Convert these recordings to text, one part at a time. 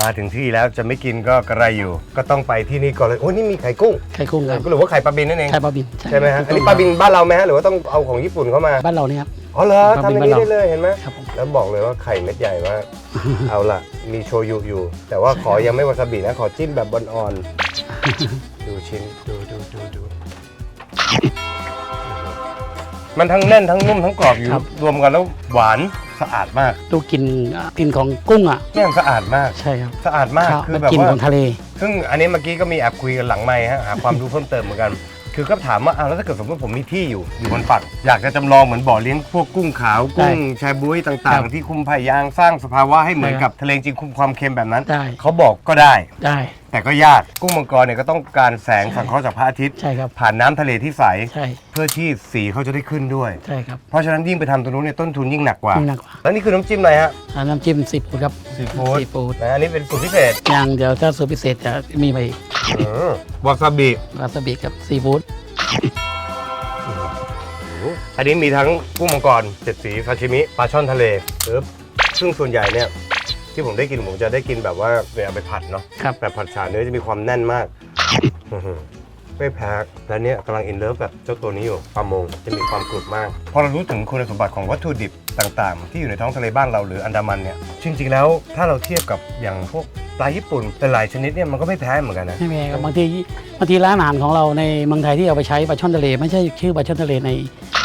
มาถึงที่แล้วจะไม่กินก็กระไรอยู่ ก็ต้องไปที่นี่ก่อนเลย โอ้นี่มีไข่กุ้งไข่กุ้งครับหรือว่าไข่ปลาบินนั่นเองไข่ปลาบินใช่ไหมฮะถูกอันต้นี้งปลาบินบ้านเราไหมฮะหรือว่าต้องเอาของญี่ปุ่นเข้ามาบ้านเราเนี่ยครับอ๋อเหรอปลาบิทำนอย่างนี้บ้านเราได้เลยเห็นไหมครับผมแล้วบอกเลยว่าไข่เม็ดใหญ่มากเอาล่ะ มีโชยุอยู่ แต่ว่าขอยังไม่วาซาบินะขอจิ้มแบบอ่อนๆดูชิ้นดูดูดู มันทั้งแน่นทั้งนุ่มทั้งกรอบอยู่ครับ รวมกันแล้วหวานสะอาดมากดูกลิ่นอะกลิ่นของกุ้งอะแม่งสะอาดมาก ใช่ครับสะอาดมากครับคือแล้วแบบกลิ่นว่า ของทะเล ซึ่งอันนี้เมื่อกี้ก็มีแอบคุยกันหลังไมค์ฮะหาความรู้เพิ่มเติมเหมือนกัน คือก็ถามว่าอ้าวแล้วถ้าเกิดสมมติผมมีที่อยู่อยู่บนฝั่งอยากจะจำลองเหมือนบ่อเลี้ยงพวกกุ้งขาวกุ้งแชบุ้ยต่างครับๆที่คุมพยางสร้างสภาวะให้เหมือนใช่ครักับบทะเลจริงคุมความเค็มแบบนั้น ได้ เขาบอกก็ได้ ได้ แต่ก็ยากกุ้งมังกรเนี่ยก็ต้องการแสงใช่สังเคราะห์จากพระอาทิตย์ใช่ครับ ผ่านน้ำทะเลที่ใสใช่ เพื่อที่สีเขาจะได้ขึ้นด้วย ใช่ครับ เพราะฉะนั้นยิ่งไปทำตรงนู้นเนี่ยต้นทุนยิ่งหนักกว่ายิ่งหนักกว่า แล้วนี่คือน้ำจิ้มอะไรฮะอ่าน้ำจิ้มซีฟู้ดครับซีฟู้ดซีฟู้ดนะอันนี้เป็นสูตรพิเศษ อย่างเดี๋ยวถ้าสูตรพิเศษจะมีไปอีกอืม วาซาบิวาซาบิกับซีฟู้ดอันนี้มีทั้งกุ้งมังกรเจ็ดสีซาชิมิปลาช่อนทะเลปึ๊บซึ่งส่วนใหญ่เนี่ยที่ผมได้กินผมจะได้กินแบบว่าเวลาไปผัดเนาะครับแบบผัดฉาเนื้อจะมีความแน่นมากอื้อหือไม่แพ้แล้วเนี่ยกำลังอินเลิฟแบบเจ้าตัวนี้อยู่ปลามงจะมีความกรุบมาก พอเรารู้ถึงคุณสมบัติของวัตถุดิบต่างๆ ที่อยู่ในท้องทะเลบ้านเราหรืออันดามันเนี่ยจริงๆแล้วถ้าเราเทียบกับอย่างพวก ปลาญี่ปุ่นแต่หลายชนิดเนี่ยมันก็ไม่แพ้เหมือนกันนะ ไม่แพ้ครับบางทีบางทีร้านอาหารของเราในเมืองไทยที่เอาไปใช้ปลาช่อนทะเลไม่ใช่ชื่อปลาช่อนทะเลใน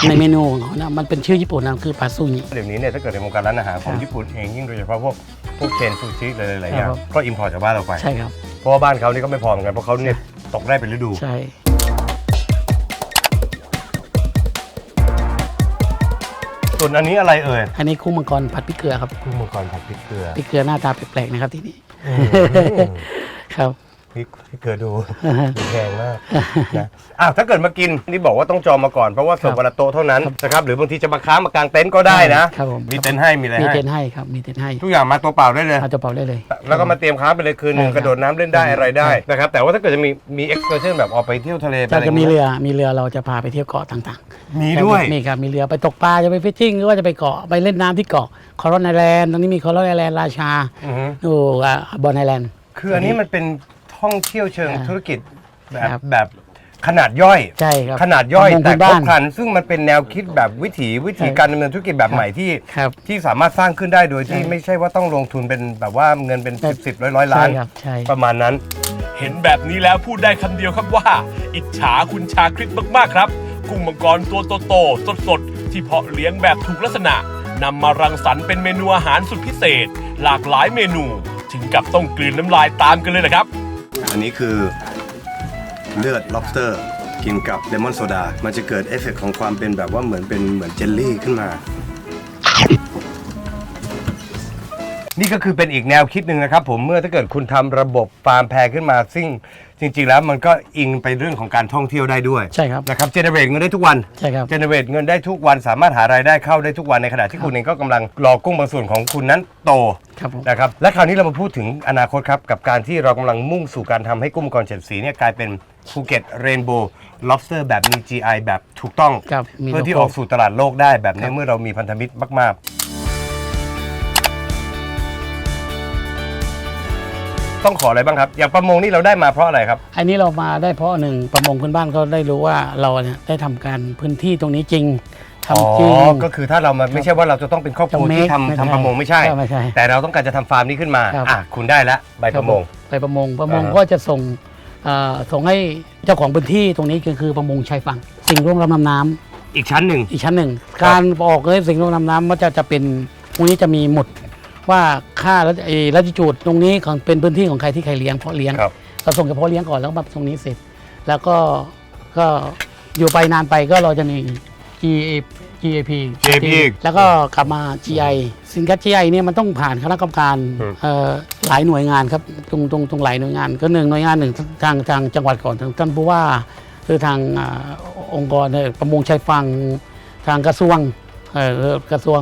ในเมนูของเขานะมันเป็นชื่อญี่ปุ่นนะคือปลาซูงิ เดี๋ยวนี้เนี่ยถ้าเกิดในวงการร้านอาหารของครับญี่ปุ่นเองยิ่งโดยเฉพาะพวกพวกเชนซูชิหลายๆอย่างครับ ก็อิมพอร์ตจากบ้านเราไป ใช่ครับ เพราะว่าบ้านเขานี่ก็ไม่พอเหมือนกันเพราะเขาเนี่ยตกได้เป็นฤดู ใช่ ส่วนอันนี้อะไรเอ่ยอันนี้กุ้งมังกรผัดพริกเกลือครับกุ้งมังกรผัดพริกเกลือพริกเกลือหน้าตาแปลกๆนะครับที่นี่ครับ พริกพริกเกลือดูดู แพงมากนะอ้าวถ้าเกิดมากินนี่บอกว่าต้องจองมาก่อนเพราะว่าเสิร์ฟวันละโต๊ะเท่านั้นนะครับหรือบางทีจะมาค้างมากางเต็นท์ก็ได้นะครับผม มีเต็นท์ให้มีอะไรมีให้เต็นท์ให้ครับ มีเต็นท์ให้ทุกอย่างมาตัวเปล่าได้เลย เอาตัวเปล่าได้เลย แล้วก็มาเตรียมค้างไปเลยคืนหนึ่งใช่ครับกระโดดน้ำเล่นได้อะไรได้ใช่ นะครับแต่ว่าถ้าเกิดจะมีมีเอ็กซ์เคอร์ชั่นแบบออกไปเที่ยวทะเลไปจะอะไรจะมีเงี้ยเรือ มีเรือเราจะพาไปเที่ยวเกาะต่างมีๆด้วย มีครับ มีเรือไปตกปลาจะไปฟิชชิ่งหรือว่าจะไปเกาะไปเล่นน้ำที่เกาะคอร์รอนไอแลนด์ตรงนี้มีคอร์รอนไอแลนด์ราชาอือฮึ ดูอ่าบอนไอแลนด์ คืออันนี้มันเป็น ท่องเที่ยวเชิงอ่าธุรกิจแบบครับ แบบขนาดย่อย ใช่ครับขนาดย่อยประมงแต่พื้นครบ้าบน ครัน ซึ่งมันเป็นแนวคิดแบบวิถีวิถีใช่การดำเนินธุรกิจแบบใหม่ที่ครับที่สามารถสร้างขึ้นได้โดยที่ใช่ไม่ใช่ว่าต้องลงทุนเป็นแบบว่าเงินเป็นใช่ สิบสิบร้อยร้อยล้านใช่ครับใช่ ประมาณนั้น เห็นแบบนี้แล้วพูดได้คำเดียวครับว่า อิจฉาคุณชาคริตมากๆครับ กุ้งมังกรตัวโตๆสดๆ ที่เพาะเลี้ยงแบบถูกลักษณะนำมารังสรรค์เป็นเมนูอาหารสุดพิเศษ หลากหลายเมนู ถึงกับต้องกลืนน้ำลายตามกันเลยนะครับ อันนี้คือเลือด lobster กินกับเลมอนโซดา มันจะเกิดเอฟเฟกของความเป็นแบบว่าเหมือนเป็นเหมือนเจลลี่ขึ้นมา นี่ก็คือเป็นอีกแนวคิดหนึ่งนะครับ ผมเมื่อถ้าเกิดคุณทำระบบฟาร์มแพรขึ้นมา ซึ่งจริง ๆ แล้วมันก็อิงไปเรื่องของการท่องเที่ยวได้ด้วยใช่ครับนะครับเจเนเรตเงินได้ทุกวันใช่ครับ เจเนเรตเงินได้ทุกวันสามารถหารายได้เข้าได้ทุกวันในขณะที่คุณเองก็กำลังรอกุ้งบางส่วนของคุณนั้นโต ครับผม นะครับและคราวนี้เรามาพูดถึงอนาคตครับกับการที่เรากำลังมุ่งสู่การทำให้กุ้งมังกรเจ็ดสีเนี่ยกลายเป็นภูเก็ตเรนโบว์ lobster แบบมี GI แบบถูกต้อง ครับมีเพื่อที่โลอโก้อกสู่ตลาดโลกได้แบบนี้ครับเมื่อเรามีพันธมิตรมาก ต้องขออะไรบ้างครับ อย่างประมงนี่เราได้มาเพราะอะไรครับ อันนี้เรามาได้เพราะหนึ่งประมงพื้นบ้านเขาได้รู้ว่าเราเนี่ยได้ทำการพื้นที่ตรงนี้จริงทำจริงอ๋อก็คือถ้าเรามาไม่ใช่ว่าเราจะต้องเป็นครอบครัวจะที่ make ทำไม่ทำใช่ประมงไม่ใช่ ไม่ใช่แต่เราต้องการจะทำฟาร์มนี้ขึ้นมา ครับ อะคุณได้แล้วใบประมง ไปประมงประมงอ่าฮะ ก็จะส่งเอ่อส่งให้เจ้าของพื้นที่ตรงนี้ก็คือประมงชายฝั่งสิ่งร่วมรับน้ำน้ำ อีกชั้นหนึ่ง อีกชั้นหนึ่ง ครับ การออกเลยสิ่งร่วมรับน้ำมันจะจะเป็นตรงนี้จะมีหมุด ว่าค่าลัติจูดตรงนี้ของเป็นพื้นที่ของใครที่ใครเลี้ยงเพาะเลี้ยงครับเราส่งเฉพาะเลี้ยงก่อนแล้วก็มาตรงนี้เสร็จ แล้วก็ก็อยู่ไปนานไปก็เราจะมี GA GAP GAP แล้วก็กลับมา GI สินค้า GI เนี่ยมันต้องผ่านคณะกรรมการอืมเอ่อหลายหน่วยงานครับตรงตรงตรงหลายหน่วยงาน ก็หนึ่งหน่วยงานหนึ่งทางทางจังหวัดก่อนทางท่านผู้ว่าคือทางอ่าองค์กรเนี่ยประมงชายฝั่งทางกระทรวงเอ่อกระทรวง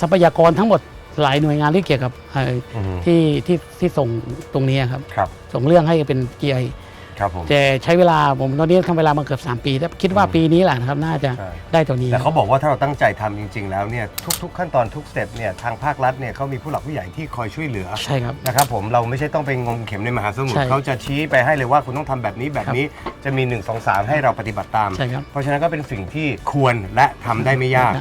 ทรัพยากรทั้งหมด หลายหน่วยงานที่เกี่ยวกับเอ่ออืมที่ที่ที่ส่งตรงนี้ครับ ครับส่งเรื่องให้เป็น GI ครับผม แต่ใช้เวลาผมตอนนี้ทำเวลามาเกือบ3 ปีแล้วคิดว่าปีนี้แหละนะครับน่าจะใช่ ได้ตัวนี้แต่เขาบอกว่าถ้าเราตั้งใจทำจริง ๆ แล้วเนี่ยทุก ๆ ขั้นตอนทุกสเต็ปเนี่ยทางภาครัฐเนี่ยเขามีผู้หลักผู้ใหญ่ที่คอยช่วยเหลือใช่ครับ นะครับผมเราไม่ใช่ต้องไปงมเข็มในมหาสมุทใช่รเขาจะชี้ไปให้เลยว่าคุณต้องทำแบบนี้แบบนี้จะมี 1 2 3 ให้เราปฏิบัติตาม ใช่ครับเพราะฉะนั้นก็เป็นสิ่งที่ควรและทำได้ไม่ยาก